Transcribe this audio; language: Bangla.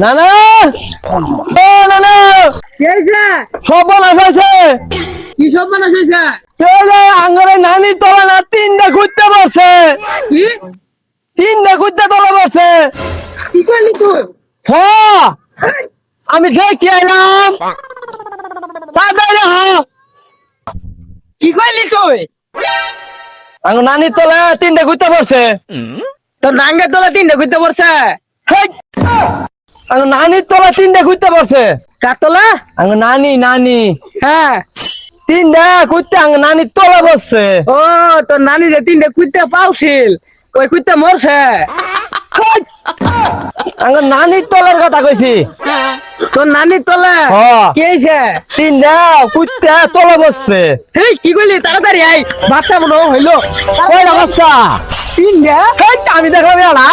না না ও না না কি সব কি সব আঙ্গরে নানি তোলা না তিনটা ঘুরতে পারছে কি? তিনটা ঘুরতে তোলা পারছে কি করলি তুই? ছ আমি দেখি তাড়াতাড়ি হ। কি করলি তুই? আঙ্গ নানি তোলা তিনটা ঘুরতে পারছে তোর নাঙ্গের তোলা তিনটে ঘুরতে পড়ছে হেই! আঙ্গ নানি তোলা তিনটা ঘুরতে পারছে। কার তোলা? আঙ্গ নানি নানি। হ্যাঁ। তিনটা ঘুরতে আঙ্গ নানি তোলা বসছে। ও তোর নানি যে তিনটে কুইতে পালছিল ওই কুইতে মরছে? আঙ্গ নানি তোলার কথা কইছি। তোর নানি তোলা? হ্যাঁ। কি হয়েছে তিনটা কুত্তে তোলা বসছে। এই কি করলি তাড়াতাড়ি আই বাচ্চা মনে হইল। কয়টা বাচ্চা? তিনটা? হেই, আমি দেখলাম এলা।